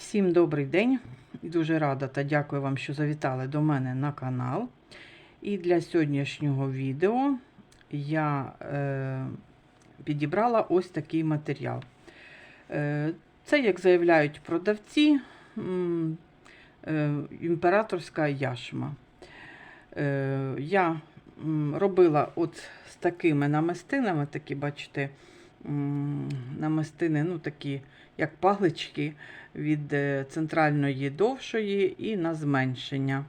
Всім добрий день дуже рада та дякую вам, що завітали до мене на канал. І для сьогоднішнього відео я е, підібрала ось такий матеріал. Е, це, як заявляють продавці, е, імператорська яшма. Е, я робила от з такими намистинами, такі, бачите, намистини, ну такі, як палички від е, центральної довшої і на зменшення.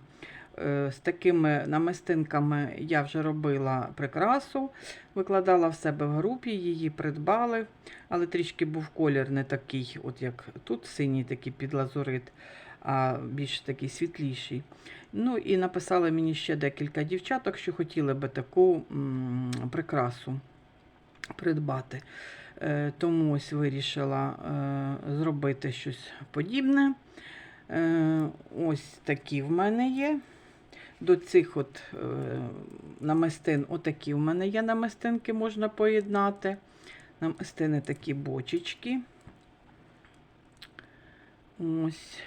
Е, З такими намистинками я вже робила прикрасу, викладала в себе в групі, її придбали, але трішки був колір не такий, от як тут синій такий під лазурит, а більш такий світліший. Ну і написали мені ще декілька дівчаток, що хотіли би таку м, прикрасу придбати. Е, Тому ось вирішила е, зробити щось подібне. Е, Ось такі в мене є. До цих от намистин, отакі в мене є намистинки, можна поєднати. Намистини такі бочечки. Ось.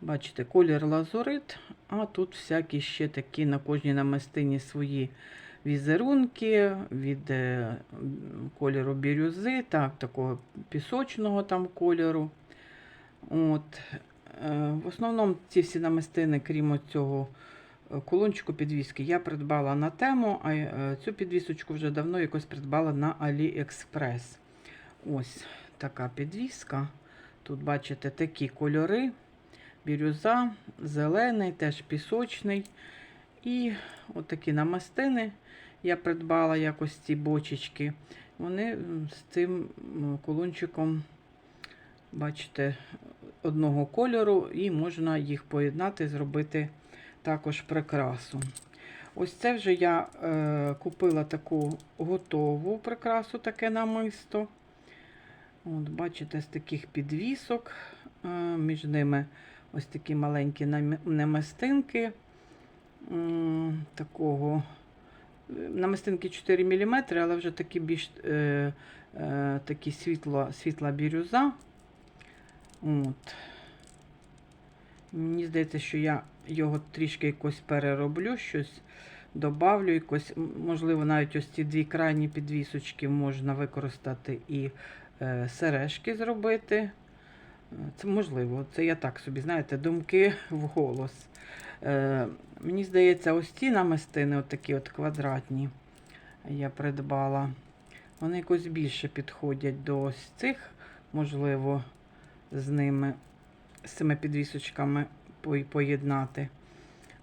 Бачите, колір лазурит, а тут всякі ще такі на кожній намистині свої візерунки від е, кольору бірюзи, так, такого пісочного там кольору. От. Е, В основному ці всі намистини, крім цього колончику підвіски, я придбала на тему, а е, цю підвісочку вже давно якось придбала на AliExpress. Ось така підвіска. Тут, бачите, такі кольори. Бірюза, зелений, теж пісочний. І отакі намистини я придбала якось ці бочечки. Вони з цим колончиком, бачите, одного кольору, і можна їх поєднати, зробити також прикрасу. Ось це вже я е, купила таку готову прикрасу, таке намисто. От, бачите, з таких підвісок, е, між ними ось такі маленькі намистинки. м, Такого е, намистинки 4 мм, але вже такі більш е, е, такі світло, світла бірюза. От. Мені здається, що я його трішки якось перероблю, щось добавлю, якось, можливо, навіть ось ці дві крайні підвісочки можна використати і е, сережки зробити. Е, Це можливо, це я так собі, знаєте, думки в голос. Е, мені здається, ось ці намистини, от такі от квадратні, я придбала. Вони якось більше підходять до ось цих, можливо, з ними, з цими підвісочками поєднати.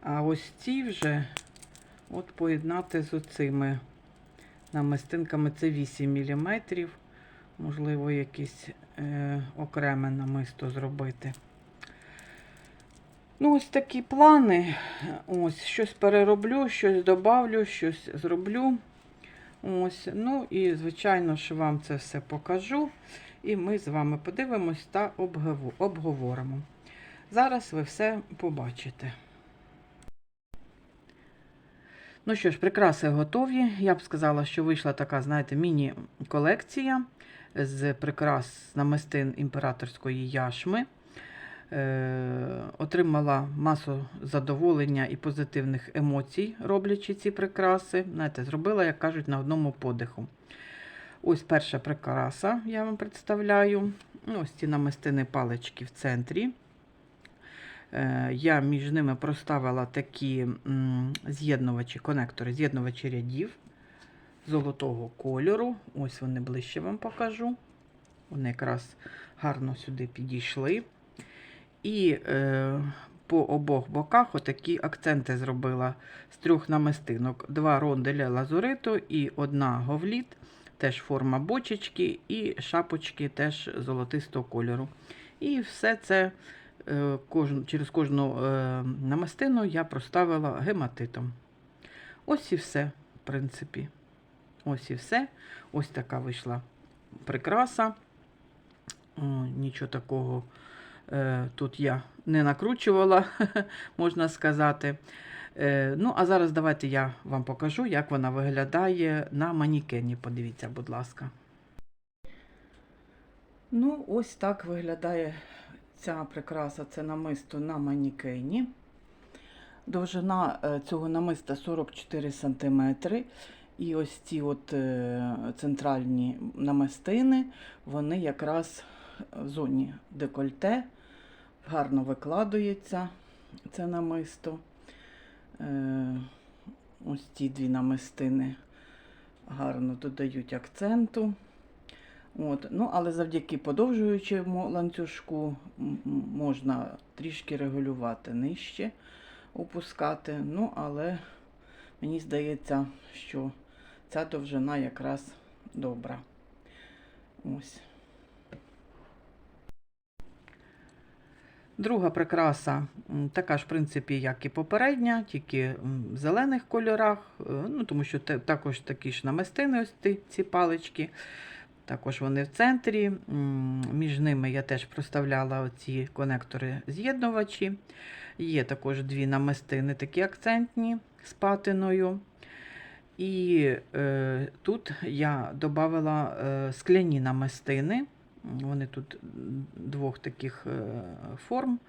А ось ці вже от поєднати з оцими намистинками. Це 8 мм. Можливо, якесь е, окреме намисто зробити. Ну, ось такі плани. Ось, щось перероблю, щось добавлю, щось зроблю. Ось, ну і, звичайно, що вам це все покажу. І ми з вами подивимось та обговоримо. Зараз ви все побачите. Ну що ж, прикраси готові. Я б сказала, що вийшла така, знаєте, міні-колекція з прикрас намистин імператорської яшми. Е, отримала масу задоволення і позитивних емоцій, роблячи ці прикраси. Знаєте, зробила, як кажуть, на одному подиху. Ось перша прикраса, я вам представляю. Ну, Ось ці намистини палички в центрі. Е, Я між ними проставила такі з'єднувачі, конектори, з'єднувачі рядів золотого кольору. Ось вони ближче вам покажу. Вони якраз гарно сюди підійшли. І е, по обох боках отакі акценти зробила з трьох намистинок. Два ронделя лазуриту і одна говліт, теж форма бочечки, і шапочки теж золотистого кольору. І все це е, кожну, через кожну е, намистину я проставила гематитом. Ось і все, в принципі. Ось і все. Ось така вийшла прикраса. О, нічого такого тут я не накручувала, можна сказати. Е, ну, а зараз давайте я вам покажу, як вона виглядає на манікені. Подивіться, будь ласка. Ну, ось так виглядає Ця прикраса це намисто на манікені. Довжина е, цього намиста 44 см. І ось ці от е, центральні намистини, вони якраз в зоні декольте гарно викладується це намисто. Е, Ось ці дві намистини гарно додають акценту. От. Ну, але завдяки подовжуючому ланцюжку можна трішки регулювати нижче, опускати. Ну, але мені здається, що ця довжина якраз добра. Ось. Друга прикраса така ж, в принципі, як і попередня, тільки в зелених кольорах, е, ну, тому що також такі ж намистини, ось ці палички. Також вони в центрі. Між ними я теж проставляла оці конектори з'єднувачі. Є також дві намистини, такі акцентні з патиною. І е, тут я додала е, скляні намистини. Вони тут двох таких е, форм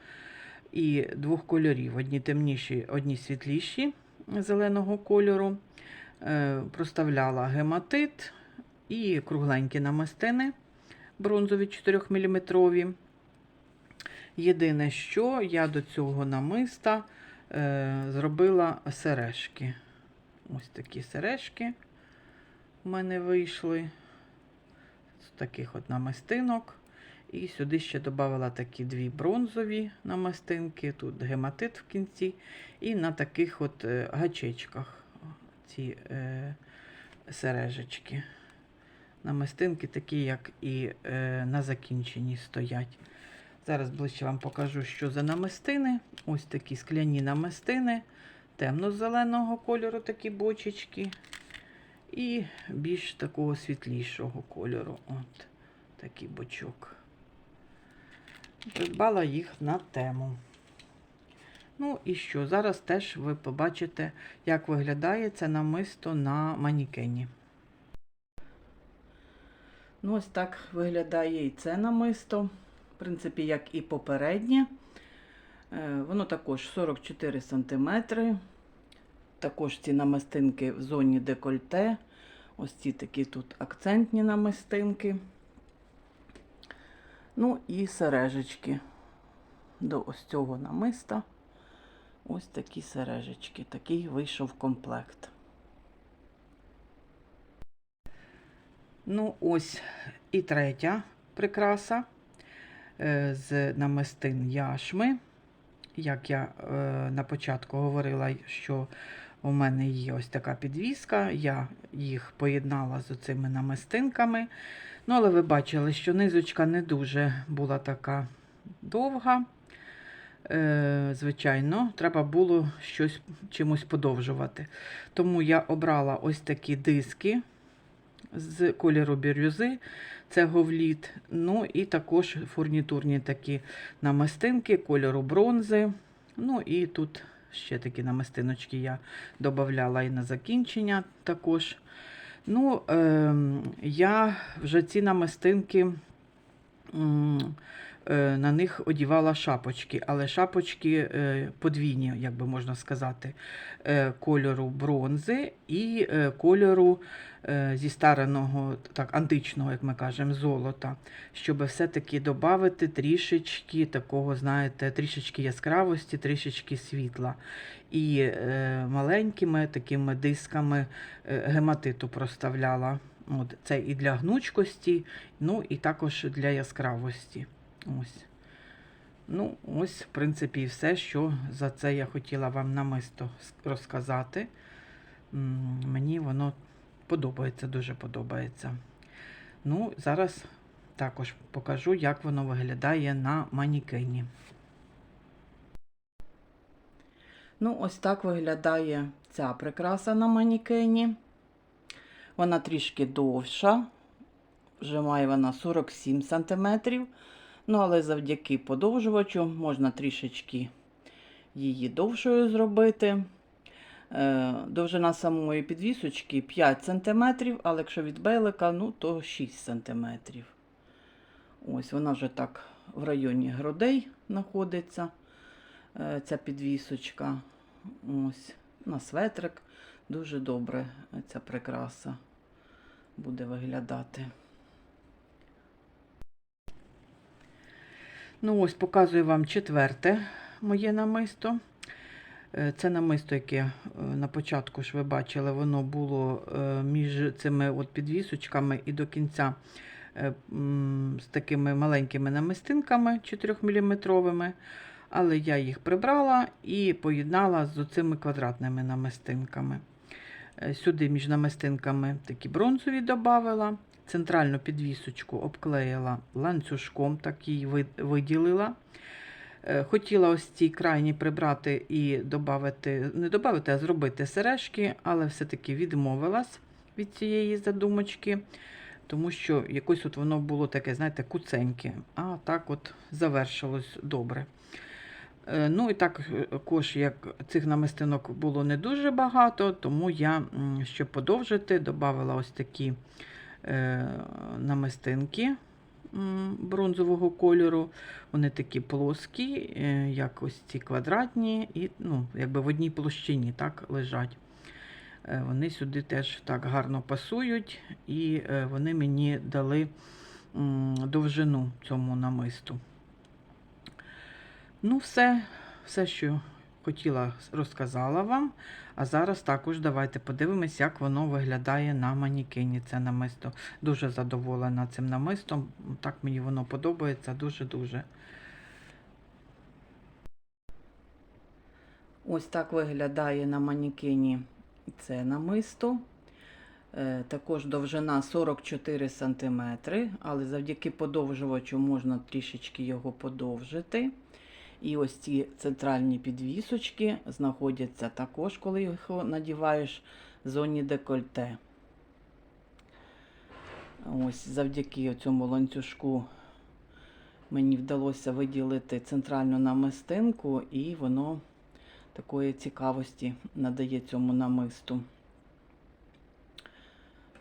і двох кольорів. Одні темніші, одні світліші зеленого кольору. Е, проставляла гематит і кругленькі намистини бронзові 4 мм. Єдине, що я до цього намиста е, зробила сережки. Ось такі сережки в мене вийшли таких от намистинок. І сюди ще додала такі дві бронзові намистинки, тут гематит в кінці, і на таких от е, гачечках ці е, сережечки. Намистинки такі, як і е, на закінченні стоять. Зараз ближче вам покажу, що за намистини. Ось такі скляні намистини, темно-зеленого кольору такі бочечки. І більш такого світлішого кольору. От такий бочок. Придбала їх на тему. Ну і що? Зараз теж ви побачите, як виглядає це намисто на манікені. Ну, ось так виглядає і це намисто. В принципі, як і попереднє. Е, Воно також 44 см. Також ці намистинки в зоні декольте. Ось ці такі тут акцентні намистинки. Ну і сережечки до ось цього намиста. Ось такі сережечки. Такий вийшов комплект. Ну, ось і третя прикраса е, з намистин яшми. Як я е, на початку говорила, що у мене є ось така підвіска, я їх поєднала з цими намистинками. Ну, але ви бачили, що низочка не дуже була така довга. Е, звичайно, треба було щось чимось подовжувати. Тому я обрала ось такі диски з кольору бірюзи, це говліт. Ну і також фурнітурні такі намистинки кольору бронзи. Ну і тут ще такі намистиночки я додавала і на закінчення також. Ну, е, я вже ці намистинки. Е, На них одівала шапочки, але шапочки е, подвійні, як би можна сказати, е, кольору бронзи і кольору е, зістареного, так, античного, як ми кажемо, золота, щоб все-таки додати трішечки такого, знаєте, трішечки яскравості, трішечки світла. І маленькими такими дисками гематиту проставляла. От, це і для гнучкості, ну і також для яскравості. Ось. Ну, ось, в принципі, і все, що за це я хотіла вам намисто розказати. Мені воно подобається, дуже подобається. Ну, зараз також покажу, як воно виглядає на манікені. Ну, ось так виглядає ця прикраса на манікені. Вона трішки довша, вже має вона 47 см. Ну, але завдяки подовжувачу можна трішечки її довшою зробити. Е, Довжина самої підвісочки 5 см, але якщо від белика, ну, то 6 см. Ось вона вже так в районі грудей знаходиться е, ця підвісочка. Ось на светрик. Дуже добре ця прикраса буде виглядати. Ну, ось показую вам четверте моє намисто. Е, Це намисто, яке е, на початку ж ви бачили, воно було е, між цими от підвісочками і до кінця з такими маленькими намистинками 4-мм. Але я їх прибрала і поєднала з цими квадратними намистинками. Сюди між намистинками такі бронзові додавала. Центральну підвісочку обклеїла ланцюжком, так її виділила. Е, Хотіла ось ці крайні прибрати і додати, не додати, а зробити сережки, але все-таки відмовилась від цієї задумочки, тому що якось от воно було таке, знаєте, куценьке, а так от завершилось добре. Е, Ну і е, також, як цих намистинок було не дуже багато, тому я, щоб подовжити, додала ось такі намистинки бронзового кольору. Вони такі плоскі, е, як ось ці квадратні, і ну, якби в одній площині так лежать. Е, Вони сюди теж так гарно пасують, і е, вони мені дали довжину цьому намисту. Ну, все, все, що хотіла, розказала вам. А зараз також давайте подивимось, як воно виглядає на манікені. Це намисто. Дуже задоволена цим намистом. Так мені воно подобається дуже-дуже. Ось так виглядає на манікені це намисто. Е, Також довжина 44 см, але завдяки подовжувачу можна трішечки його подовжити. І ось ці центральні підвісочки знаходяться також, коли їх надіваєш в зоні декольте. Ось завдяки цьому ланцюжку мені вдалося виділити центральну намистинку, і воно такої цікавості надає цьому намисту.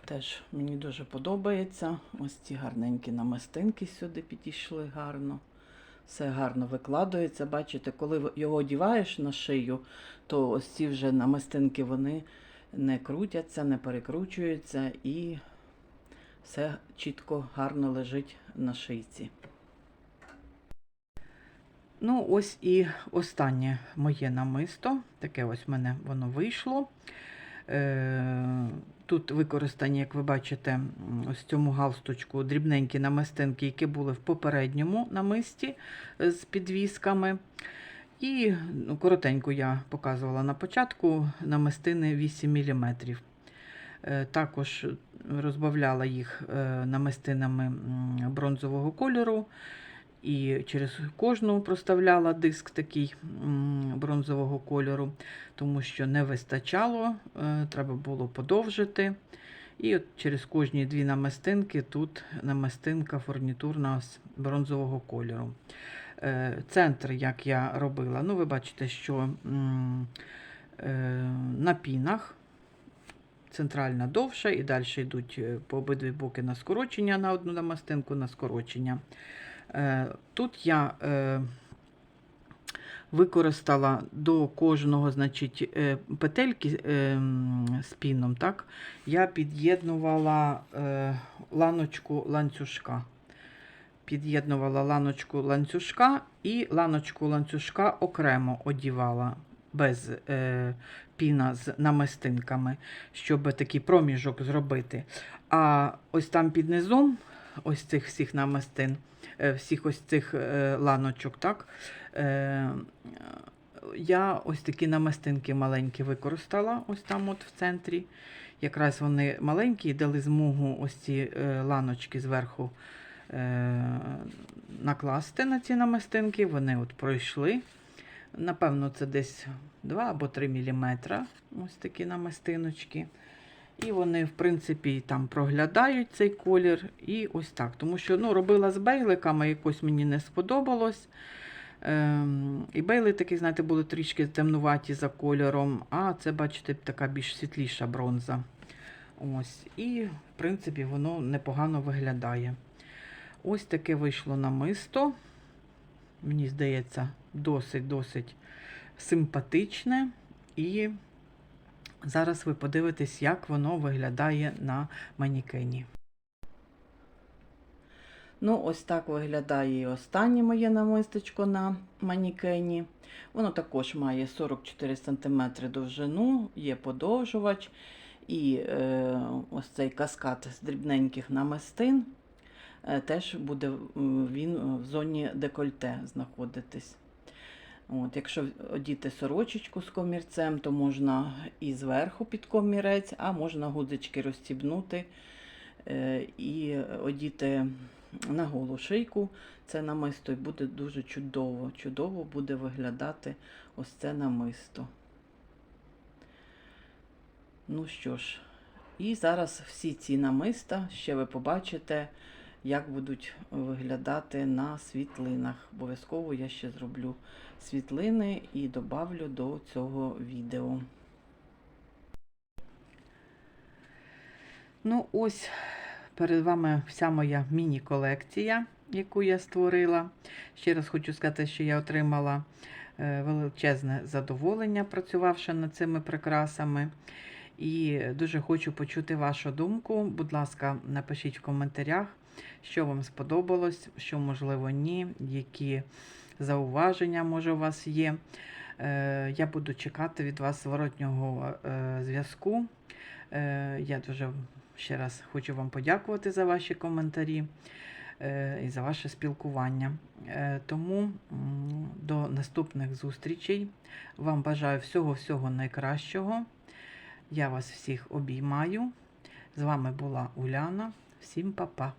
Теж мені дуже подобається. Ось ці гарненькі намистинки сюди підійшли гарно. Все гарно викладується. Бачите, коли його одіваєш на шию, то ось ці вже намистинки вони не крутяться, не перекручуються і все чітко, гарно лежить на шийці. Ну, ось і останнє моє намисто. Таке ось в мене воно вийшло. Е, Тут використані, як ви бачите, ось цьому галстучку дрібненькі намистинки, які були в попередньому намисті е, з підвісками. І ну, коротенько я показувала на початку намистини 8 мм. Також розбавляла їх е, намистинами бронзового кольору. І через кожну проставляла диск такий бронзового кольору, тому що не вистачало, е, треба було подовжити. І от через кожні дві намистинки тут намистинка фурнітурна з бронзового кольору. Е, Центр, як я робила, ну ви бачите, що е, на пінах центральна довша, і далі йдуть по обидві боки на скорочення на одну намистинку, на скорочення. Е, Тут я е, використала до кожного значить, е, петельки з піном, так, я під'єднувала ланочку ланцюжка. Під'єднувала ланочку ланцюжка і ланочку ланцюжка окремо одівала без е, піна з намистинками, щоб такий проміжок зробити. А ось там під низом, ось цих всіх намистин, е, всіх ось цих е, ланочок, так, е, я ось такі намистинки маленькі використала, ось там от в центрі. Якраз вони маленькі і дали змогу ось ці ланочки зверху накласти на ці намистинки. Вони от пройшли. Напевно, це десь 2 або 3 мм. Ось такі намистиночки. І вони, в принципі, там проглядають цей колір. І ось так. Тому що ну, робила з бейликами, якось мені не сподобалось. Ем, і бейли такі, знаєте, були трішки темнуваті за кольором, а це, бачите, така більш світліша бронза. Ось. І, в принципі, воно непогано виглядає. Ось таке вийшло намисто. мені здається, досить-досить симпатичне. І зараз ви подивитесь, як воно виглядає на манікені. Ну, ось так виглядає і останнє моє намистечко на манікені. Воно також має 44 см довжину, є подовжувач і е, ось цей каскад з дрібненьких намистин. Е, теж буде він в зоні декольте знаходитись. От, якщо одіти сорочечку з комірцем, то можна і зверху під комірець, а можна гудзички розстібнути е, і одіти на голу шийку це намисто, і буде дуже чудово. Чудово буде виглядати ось це намисто. Ну що ж, і зараз всі ці намиста ще ви побачите, як будуть виглядати на світлинах. Обов'язково я ще зроблю світлини і добавлю до цього відео. Ну, ось перед вами вся моя міні-колекція, яку я створила. Ще раз хочу сказати, що я отримала е, величезне задоволення, працювавши над цими прикрасами. І дуже хочу почути вашу думку. Будь ласка, напишіть в коментарях, що вам сподобалось, що, можливо, ні, які зауваження, може, у вас є. Е, Я буду чекати від вас зворотнього е, зв'язку. Е, Я дуже ще раз хочу вам подякувати за ваші коментарі і за ваше спілкування. Тому до наступних зустрічей. Вам бажаю всього-всього найкращого. Я вас всіх обіймаю. З вами була Уляна. Всім па-па.